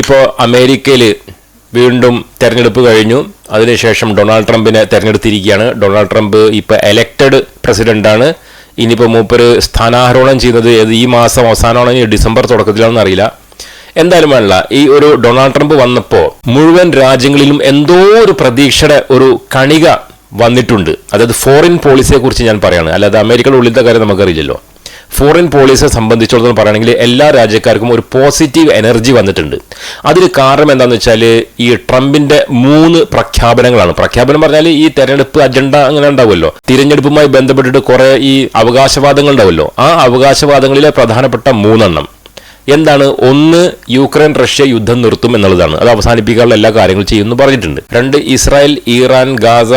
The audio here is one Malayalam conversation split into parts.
ഇപ്പോൾ അമേരിക്കയിൽ വീണ്ടും തെരഞ്ഞെടുപ്പ് കഴിഞ്ഞു. അതിനുശേഷം ഡൊണാൾഡ് ട്രംപിനെ തെരഞ്ഞെടുത്തിരിക്കുകയാണ്. ഡൊണാൾഡ് ട്രംപ് ഇപ്പോൾ എലക്റ്റഡ് പ്രസിഡന്റാണ് ഇനിയിപ്പോൾ മൂപ്പര് സ്ഥാനാരോഹണം ചെയ്യുന്നത് ഏത് ഈ മാസം അവസാനമാണോ ഡിസംബർ തുടക്കത്തിലാണെന്ന് അറിയില്ല. എന്തായാലും വേണ്ട. ഈ ഒരു ഡൊണാൾഡ് ട്രംപ് വന്നപ്പോൾ മുഴുവൻ രാജ്യങ്ങളിലും എന്തോ ഒരു പ്രതീക്ഷയുടെ ഒരു കണിക വന്നിട്ടുണ്ട്. അതായത് ഫോറിൻ പോളിസിയെ കുറിച്ച് ഞാൻ പറയുകയാണ് അല്ലാതെ അമേരിക്കയുടെ ഉള്ളിലത്തെ കാര്യം നമുക്കറിയില്ലല്ലോ. ഫോറിൻ പോളിസിയെ സംബന്ധിച്ചിടത്തോളം പറയുകയാണെങ്കിൽ എല്ലാ രാജ്യക്കാർക്കും ഒരു പോസിറ്റീവ് എനർജി വന്നിട്ടുണ്ട്. അതിന് കാരണം എന്താണെന്ന് വെച്ചാൽ ഈ ട്രംപിന്റെ മൂന്ന് പ്രഖ്യാപനങ്ങളാണ്. പ്രഖ്യാപനം പറഞ്ഞാൽ ഈ തെരഞ്ഞെടുപ്പ് അജണ്ട അങ്ങനെ ഉണ്ടാവുമല്ലോ. തിരഞ്ഞെടുപ്പുമായി ബന്ധപ്പെട്ടിട്ട് കുറേ ഈ അവകാശവാദങ്ങൾ ഉണ്ടാവുമല്ലോ. ആ അവകാശവാദങ്ങളിലെ പ്രധാനപ്പെട്ട മൂന്നെണ്ണം എന്താണ്? ഒന്ന് യുക്രൈൻ റഷ്യ യുദ്ധം നിർത്തും എന്നുള്ളതാണ്. അത് അവസാനിപ്പിക്കാനുള്ള എല്ലാ കാര്യങ്ങളും ചെയ്യുമെന്ന് പറഞ്ഞിട്ടുണ്ട്. രണ്ട് ഇസ്രായേൽ ഇറാൻ ഗാസ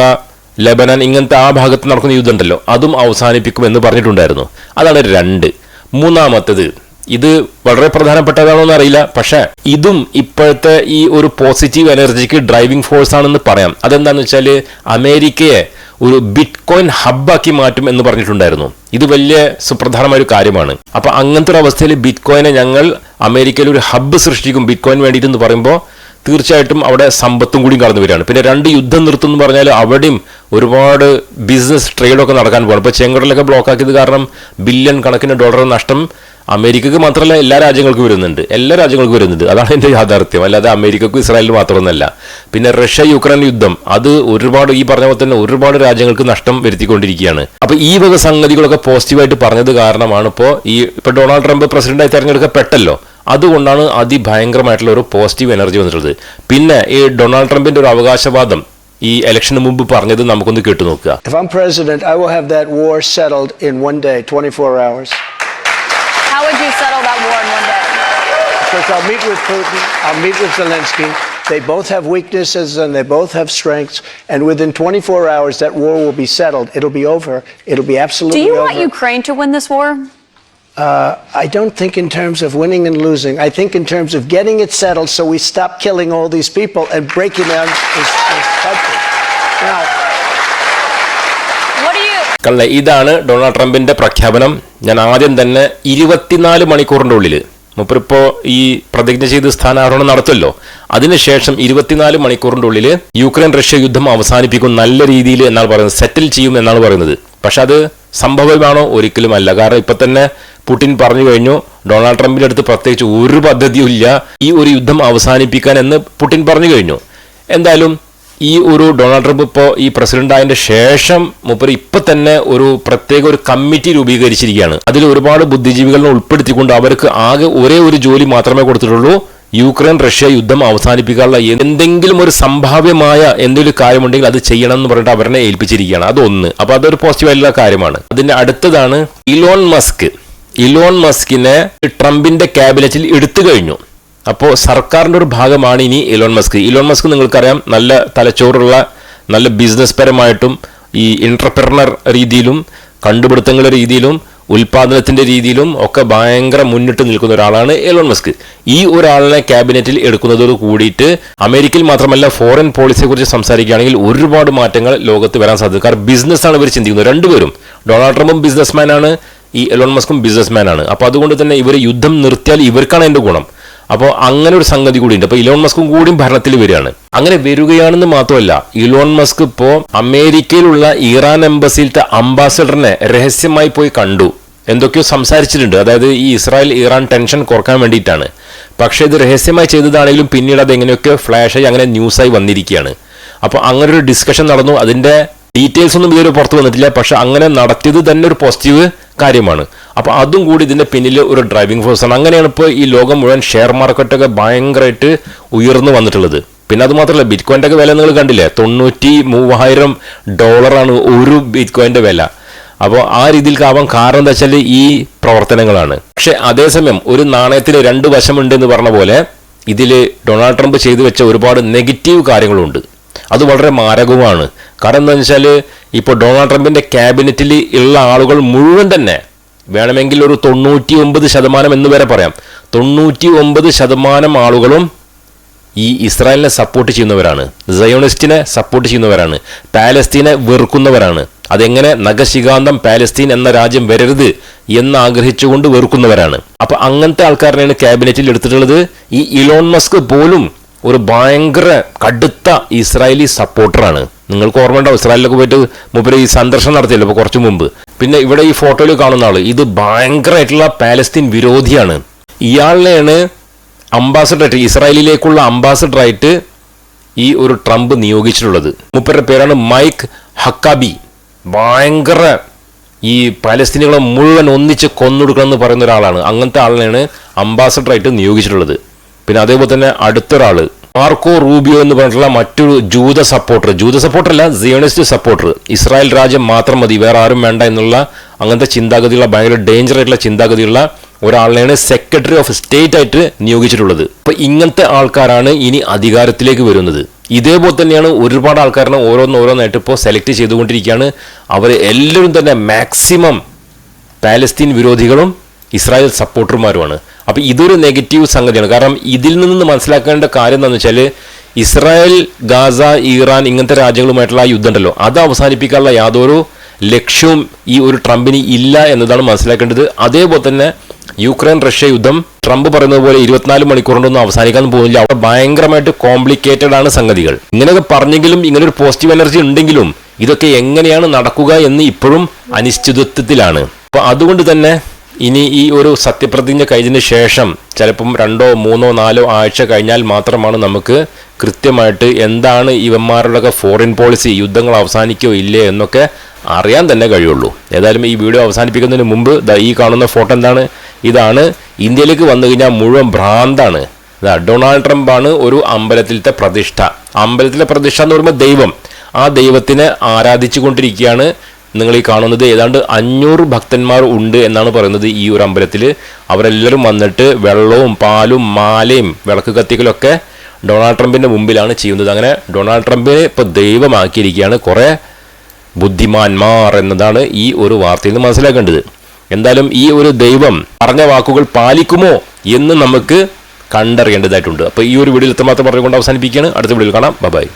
ലെബനൻ ഇങ്ങനത്തെ ആ ഭാഗത്ത് നടക്കുന്ന യുദ്ധം ഉണ്ടല്ലോ അതും അവസാനിപ്പിക്കും എന്ന് പറഞ്ഞിട്ടുണ്ടായിരുന്നു. അതാണ് രണ്ട്. മൂന്നാമത്തത് ഇത് വളരെ പ്രധാനപ്പെട്ടതാണോ എന്ന് അറിയില്ല പക്ഷേ ഇതും ഇപ്പോഴത്തെ ഈ ഒരു പോസിറ്റീവ് എനർജിക്ക് ഡ്രൈവിംഗ് ഫോഴ്സ് ആണെന്ന് പറയാം. അതെന്താണെന്ന് വെച്ചാൽ അമേരിക്കയെ ഒരു ബിറ്റ് കോയിൻ ഹബ്ബാക്കി മാറ്റും എന്ന് പറഞ്ഞിട്ടുണ്ടായിരുന്നു. ഇത് വലിയ സുപ്രധാനമായ ഒരു കാര്യമാണ്. അപ്പൊ അങ്ങനത്തെ ഒരു അവസ്ഥയിൽ ബിറ്റ് കോയിനെ ഞങ്ങൾ അമേരിക്കയിൽ ഒരു ഹബ്ബ് സൃഷ്ടിക്കും ബിറ്റ് കോയിൻ വേണ്ടിയിട്ട് എന്ന് പറയുമ്പോൾ തീർച്ചയായിട്ടും അവിടെ സമ്പത്തും കൂടി കടന്നു വരികയാണ്. പിന്നെ രണ്ട് യുദ്ധം നിർത്തും എന്ന് പറഞ്ഞാൽ അവിടെയും ഒരുപാട് ബിസിനസ് ട്രേഡൊക്കെ നടക്കാൻ പോകണം ഇപ്പോൾ ചെങ്കടലൊക്കെ ബ്ലോക്ക് ആക്കിയത് കാരണം ബില്യൺ കണക്കിന് ഡോളർ നഷ്ടം അമേരിക്കക്ക് മാത്രമല്ല എല്ലാ രാജ്യങ്ങൾക്കും വരുന്നുണ്ട്. എല്ലാ രാജ്യങ്ങൾക്കും വരുന്നുണ്ട്. അതാണ് എന്റെ യാഥാർത്ഥ്യം. അല്ലാതെ അമേരിക്കക്കും ഇസ്രായേലിന് മാത്രമൊന്നല്ല. പിന്നെ റഷ്യ യുക്രൈൻ യുദ്ധം. അത് ഒരുപാട് ഈ പറഞ്ഞ പോലെ തന്നെ ഒരുപാട് രാജ്യങ്ങൾക്ക് നഷ്ടം വരുത്തിക്കൊണ്ടിരിക്കുകയാണ്. അപ്പോൾ ഈ വക സംഗതികളൊക്കെ പോസിറ്റീവായിട്ട് പറഞ്ഞത് കാരണമാണ് ഇപ്പോൾ ഈ ഇപ്പൊ ഡൊണാൾഡ് ട്രംപ് പ്രസിഡന്റായി തെരഞ്ഞെടുക്കപ്പെട്ടല്ലോ. അതുകൊണ്ടാണ് അതിഭയങ്കരമായിട്ടുള്ള ഒരു പോസിറ്റീവ് എനർജി വന്നിട്ടുള്ളത് പിന്നെ ഈ ഡൊണാൾഡ് ട്രംപിന്റെ ഒരു അവകാശവാദം ഈ ഇലക്ഷന് മുമ്പ് പറഞ്ഞത് നമുക്കൊന്ന് കേട്ടു നോക്കുക If I'm president, I will have that war settled in one day, 24 hours. How would you settle that war in one day? Because I'll meet with Putin, I'll meet with Zelensky. They both have weaknesses and they both have strengths. And within 24 hours, that war will be settled. It'll be over. It'll be absolutely over. Do you over. want Ukraine to win this war? Uh, I don't think in terms of winning and losing. I think in terms of getting it settled so we stop killing all these people and breaking down this, this country. Now, കള്ള ഇതാണ് ഡൊണാൾഡ് ട്രംപിന്റെ പ്രഖ്യാപനം ഞാൻ ആദ്യം തന്നെ ഇരുപത്തിനാല് മണിക്കൂറിന്റെ ഉള്ളിൽ മൂപ്പരിപ്പോ ഈ പ്രതിജ്ഞ ചെയ്ത് സ്ഥാനാരോഹണം നടത്തുമല്ലോ അതിനുശേഷം ഇരുപത്തിനാല് മണിക്കൂറിന്റെ ഉള്ളിൽ യുക്രൈൻ റഷ്യ യുദ്ധം അവസാനിപ്പിക്കും നല്ല രീതിയിൽ എന്നാണ് പറയുന്നത് സെറ്റിൽ ചെയ്യും എന്നാണ് പറയുന്നത് പക്ഷെ അത് സംഭവമാണോ? ഒരിക്കലും അല്ല കാരണം ഇപ്പൊ തന്നെ പുടിൻ പറഞ്ഞു കഴിഞ്ഞു ഡൊണാൾഡ് ട്രംപിന്റെ അടുത്ത് പ്രത്യേകിച്ച് ഒരു പദ്ധതിയും ഇല്ല. ഈ ഒരു യുദ്ധം അവസാനിപ്പിക്കാൻ എന്ന് പുടിൻ പറഞ്ഞു കഴിഞ്ഞു. എന്തായാലും ഈ ഒരു ഡൊണാൾഡ് ട്രംപ് ഇപ്പോൾ ഈ പ്രസിഡന്റ് ആയതിന്റെ ശേഷം മുപ്പര് ഇപ്പൊ തന്നെ ഒരു പ്രത്യേക ഒരു കമ്മിറ്റി രൂപീകരിച്ചിരിക്കുകയാണ്. അതിൽ ഒരുപാട് ബുദ്ധിജീവികളെ ഉൾപ്പെടുത്തിക്കൊണ്ട് അവർക്ക് ആകെ ഒരേ ഒരു ജോലി മാത്രമേ കൊടുത്തിട്ടുള്ളൂ. യുക്രൈൻ റഷ്യ യുദ്ധം അവസാനിപ്പിക്കാനുള്ള എന്തെങ്കിലും ഒരു സംഭാവ്യമായ എന്തെങ്കിലും കാര്യമുണ്ടെങ്കിൽ അത് ചെയ്യണം എന്ന് പറഞ്ഞിട്ട് അവരെ ഏൽപ്പിച്ചിരിക്കുകയാണ്. അതൊന്ന്. അപ്പൊ അതൊരു പോസിറ്റീവായിട്ടുള്ള കാര്യമാണ്. അതിന്റെ അടുത്തതാണ് ഇലോൺ മസ്ക്. ഇലോൺ മസ്കിനെ ട്രംപിന്റെ ക്യാബിനറ്റിൽ എടുത്തു കഴിഞ്ഞു. അപ്പോൾ സർക്കാരിന്റെ ഒരു ഭാഗമാണ് ഇനി ഇലോൺ മസ്ക്. ഇലോൺ മസ്ക് നിങ്ങൾക്കറിയാം നല്ല തലച്ചോറുള്ള നല്ല ബിസിനസ് പരമായിട്ടും ഈ ഇന്റർപ്രണർ രീതിയിലും കണ്ടുപിടുത്തങ്ങളുടെ രീതിയിലും ഉൽപാദനത്തിന്റെ രീതിയിലും ഒക്കെ ഭയങ്കര മുന്നിട്ട് നിൽക്കുന്ന ഒരാളാണ് എലോൺ മസ്ക് ഈ ഒരാളിനെ ക്യാബിനറ്റിൽ എടുക്കുന്നതോട് കൂടിയിട്ട് അമേരിക്കയിൽ മാത്രമല്ല ഫോറിൻ പോളിസിയെ കുറിച്ച് സംസാരിക്കുകയാണെങ്കിൽ ഒരുപാട് മാറ്റങ്ങൾ ലോകത്ത് വരാൻ സാധ്യത. കാരണം ബിസിനസ്സാണ് ഇവർ ചിന്തിക്കുന്നത്. രണ്ടുപേരും. ഡൊണാൾഡ് ട്രംപും ബിസിനസ്മാനാണ് ഈ എലോൺ മസ്കും ബിസിനസ്മാൻ ആണ്. അപ്പോൾ അതുകൊണ്ട് തന്നെ ഇവർ യുദ്ധം നിർത്തിയാൽ ഇവർക്കാണ് എന്റെ ഗുണം. അപ്പോൾ അങ്ങനെ ഒരു സംഗതി കൂടി ഉണ്ട് അപ്പോൾ ഇലോൺ മസ്കും കൂടിയും ഭരണത്തിൽ വരികയാണ്. അങ്ങനെ വരികയാണെന്ന് മാത്രമല്ല ഇലോൺ മസ്ക് ഇപ്പോൾ അമേരിക്കയിലുള്ള ഇറാൻ എംബസിയിലത്തെ അംബാസഡറിനെ രഹസ്യമായി പോയി കണ്ടു. എന്തൊക്കെയോ സംസാരിച്ചിട്ടുണ്ട്. അതായത് ഈ ഇസ്രായേൽ ഇറാൻ ടെൻഷൻ കുറയ്ക്കാൻ വേണ്ടിയിട്ടാണ്. പക്ഷേ ഇത് രഹസ്യമായി ചെയ്തതാണെങ്കിലും പിന്നീട് അത് എങ്ങനെയൊക്കെ ഫ്ലാഷായി അങ്ങനെ ന്യൂസായി വന്നിരിക്കുകയാണ്. അപ്പോൾ അങ്ങനെ ഒരു ഡിസ്കഷൻ നടന്നു. അതിന്റെ ഡീറ്റെയിൽസ് ഒന്നും ഇതുവരെ പുറത്തു വന്നിട്ടില്ല. പക്ഷെ അങ്ങനെ നടത്തിയത് തന്നെ ഒരു പോസിറ്റീവ് കാര്യമാണ്. അപ്പോൾ അതും കൂടി ഇതിന്റെ പിന്നിൽ ഒരു ഡ്രൈവിംഗ് ഫോഴ്സ് ആണ്. അങ്ങനെയാണ് ഇപ്പോൾ ഈ ലോകം മുഴുവൻ ഷെയർ മാർക്കറ്റൊക്കെ ഭയങ്കരമായിട്ട് ഉയർന്നു വന്നിട്ടുള്ളത്. പിന്നെ അത് മാത്രമല്ല ബിറ്റ് കോയിന്റെ ഒക്കെ വില നിങ്ങൾ കണ്ടില്ലേ? തൊണ്ണൂറ്റി മൂവായിരം ഡോളറാണ് ഒരു ബിറ്റ് കോയിന്റെ വില. അപ്പോൾ ആ രീതിയിൽ ആവാൻ കാരണം എന്താ വെച്ചാൽ ഈ പ്രവർത്തനങ്ങളാണ്. പക്ഷെ അതേസമയം ഒരു നാണയത്തിന് രണ്ട് വശമുണ്ട് എന്ന് പറഞ്ഞ പോലെ ഇതിൽ ഡൊണാൾഡ് ട്രംപ് ചെയ്തു വെച്ച ഒരുപാട് നെഗറ്റീവ് കാര്യങ്ങളുണ്ട്. അത് വളരെ മാരകവുമാണ്. കാരണം എന്താണെന്ന് വെച്ചാൽ ഇപ്പോൾ ഡൊണാൾഡ് ട്രംപിന്റെ ക്യാബിനറ്റിൽ ഉള്ള ആളുകൾ മുഴുവൻ തന്നെ വേണമെങ്കിൽ ഒരു തൊണ്ണൂറ്റി ഒമ്പത് ശതമാനം എന്ന് വരെ പറയാം. തൊണ്ണൂറ്റി ഒമ്പത് ശതമാനം ആളുകളും ഈ ഇസ്രായേലിനെ സപ്പോർട്ട് ചെയ്യുന്നവരാണ്. സയോണിസ്റ്റിനെ സപ്പോർട്ട് ചെയ്യുന്നവരാണ്. പാലസ്തീനെ വെറുക്കുന്നവരാണ്. അതെങ്ങനെ നഖശികാന്തം പാലസ്തീൻ എന്ന രാജ്യം വരരുത് എന്ന് ആഗ്രഹിച്ചുകൊണ്ട് വെറുക്കുന്നവരാണ്. അപ്പൊ അങ്ങനത്തെ ആൾക്കാരനെയാണ് ക്യാബിനറ്റിൽ എടുത്തിട്ടുള്ളത്. ഈ ഇലോൺ മസ്ക് പോലും ഒരു ഭയങ്കര കടുത്ത ഇസ്രായേലി സപ്പോർട്ടറാണ് നിങ്ങൾക്ക് ഓർമ്മ ഉണ്ടാവും ഇസ്രായേലിലൊക്കെ പോയിട്ട് മുമ്പിൽ ഈ സന്ദർശനം നടത്തിയല്ലോ ഇപ്പോൾ കുറച്ചു മുമ്പ്. പിന്നെ ഇവിടെ ഈ ഫോട്ടോയിൽ കാണുന്ന ആൾ. ഇത് ഭയങ്കരമായിട്ടുള്ള പാലസ്തീൻ വിരോധിയാണ്. ഇയാളിനെയാണ് അംബാസഡർ ഇസ്രായേലിലേക്കുള്ള അംബാസഡറായിട്ട് ഈ ഒരു ട്രംപ് നിയോഗിച്ചിട്ടുള്ളത്. മുപ്പരുടെ പേരാണ് മൈക്ക് ഹക്കാബി. ഭയങ്കര ഈ പാലസ്തീനികളെ മുഴുവൻ ഒന്നിച്ച് കൊന്നൊടുക്കണം എന്ന് പറയുന്ന ഒരാളാണ്. അങ്ങനത്തെ ആളിനെയാണ് അംബാസഡറായിട്ട് നിയോഗിച്ചിട്ടുള്ളത്. പിന്നെ അതേപോലെ തന്നെ അടുത്തൊരാൾ മാർക്കോ റൂബിയോ എന്ന് പറഞ്ഞിട്ടുള്ള മറ്റൊരു ജൂത സപ്പോർട്ടർ. ജൂത സപ്പോർട്ടർ അല്ല സിയോണിസ്റ്റ് സപ്പോർട്ടർ. ഇസ്രായേൽ രാജ്യം മാത്രം മതി വേറെ ആരും വേണ്ട എന്നുള്ള അങ്ങനത്തെ ചിന്താഗതിയുള്ള ഭയങ്കര ഡേഞ്ചർ ആയിട്ടുള്ള ചിന്താഗതിയുള്ള ഒരാളിനെയാണ് സെക്രട്ടറി ഓഫ് സ്റ്റേറ്റ് ആയിട്ട് നിയോഗിച്ചിട്ടുള്ളത്. അപ്പൊ ഇങ്ങനത്തെ ആൾക്കാരാണ് ഇനി അധികാരത്തിലേക്ക് വരുന്നത്. ഇതേപോലെ തന്നെയാണ് ഒരുപാട് ആൾക്കാരെ ഓരോന്നോരോന്നായിട്ട് ഇപ്പോൾ സെലക്ട് ചെയ്തുകൊണ്ടിരിക്കുകയാണ്. അവർ എല്ലാവരും തന്നെ മാക്സിമം പാലസ്തീൻ വിരോധികളും ഇസ്രായേൽ സപ്പോർട്ടർമാരുമാണ് അപ്പോൾ ഇതൊരു നെഗറ്റീവ് സംഗതിയാണ്. കാരണം ഇതിൽ നിന്ന് മനസ്സിലാക്കേണ്ട കാര്യം എന്താണെന്ന് വെച്ചാൽ ഇസ്രായേൽ ഗാസ ഇറാൻ ഇങ്ങനത്തെ രാജ്യങ്ങളുമായിട്ടുള്ള ആ യുദ്ധം ഉണ്ടല്ലോ. അത് അവസാനിപ്പിക്കാനുള്ള യാതൊരു ലക്ഷ്യവും ഈ ഒരു ട്രംപിന് ഇല്ല എന്നതാണ് മനസ്സിലാക്കേണ്ടത്. അതേപോലെ തന്നെ യുക്രൈൻ റഷ്യ യുദ്ധം. ട്രംപ് പറയുന്നത് പോലെ ഇരുപത്തിനാല് മണിക്കൂറിനൊന്നും അവസാനിക്കാൻ പോകുന്നില്ല. അവിടെ ഭയങ്കരമായിട്ട് കോംപ്ലിക്കേറ്റഡ് ആണ് സംഗതികൾ. ഇങ്ങനെയൊക്കെ പറഞ്ഞെങ്കിലും ഇങ്ങനെ ഒരു പോസിറ്റീവ് എനർജി ഉണ്ടെങ്കിലും ഇതൊക്കെ എങ്ങനെയാണ് നടക്കുക എന്ന് ഇപ്പോഴും അനിശ്ചിതത്വത്തിലാണ്. അപ്പൊ അതുകൊണ്ട് തന്നെ ഇനി ഈ ഒരു സത്യപ്രതിജ്ഞ കഴിഞ്ഞതിന് ശേഷം ചിലപ്പം രണ്ടോ മൂന്നോ നാലോ ആഴ്ച കഴിഞ്ഞാൽ മാത്രമാണ് നമുക്ക് കൃത്യമായിട്ട് എന്താണ് ഇവന്മാരുടെയൊക്കെ ഫോറിൻ പോളിസി യുദ്ധങ്ങൾ അവസാനിക്കോ ഇല്ലേ എന്നൊക്കെ അറിയാൻ തന്നെ കഴിയുള്ളൂ. ഏതായാലും ഈ വീഡിയോ അവസാനിപ്പിക്കുന്നതിന് മുമ്പ് ഈ കാണുന്ന ഫോട്ടോ എന്താണ്? ഇതാണ് ഇന്ത്യയിലേക്ക് വന്നു കഴിഞ്ഞാൽ മുഴുവൻ ഭ്രാന്താണ്. ഡൊണാൾഡ് ട്രംപ് ആണ് ഒരു അമ്പലത്തിലത്തെ പ്രതിഷ്ഠ. അമ്പലത്തിലെ പ്രതിഷ്ഠ എന്ന് പറയുമ്പോൾ ദൈവം. ആ ദൈവത്തിനെ ആരാധിച്ചു കൊണ്ടിരിക്കുകയാണ് നിങ്ങൾ ഈ കാണുന്നത്. ഏതാണ്ട് അഞ്ഞൂറ് ഭക്തന്മാർ ഉണ്ട് എന്നാണ് പറയുന്നത് ഈ ഒരു അമ്പലത്തിൽ. അവരെല്ലാവരും വന്നിട്ട് വെള്ളവും പാലും മാലയും വിളക്ക് കത്തിക്കലൊക്കെ ഡൊണാൾഡ് ട്രംപിന്റെ മുമ്പിലാണ് ചെയ്യുന്നത്. അങ്ങനെ ഡൊണാൾഡ് ട്രംപിനെ ഇപ്പോൾ ദൈവമാക്കിയിരിക്കുകയാണ് കുറേ ബുദ്ധിമാന്മാർ എന്നതാണ് ഈ ഒരു വാർത്തയിൽ നിന്ന് മനസ്സിലാക്കേണ്ടത്. എന്തായാലും ഈ ഒരു ദൈവം പറഞ്ഞ വാക്കുകൾ പാലിക്കുമോ എന്ന് നമുക്ക് കണ്ടറിയേണ്ടതായിട്ടുണ്ട്. അപ്പോൾ ഈ ഒരു വീഡിയോയിൽ എത്രമാത്രം പറഞ്ഞുകൊണ്ട് അവസാനിപ്പിക്കുകയാണ്. അടുത്ത വീഡിയോയിൽ കാണാം. ബൈ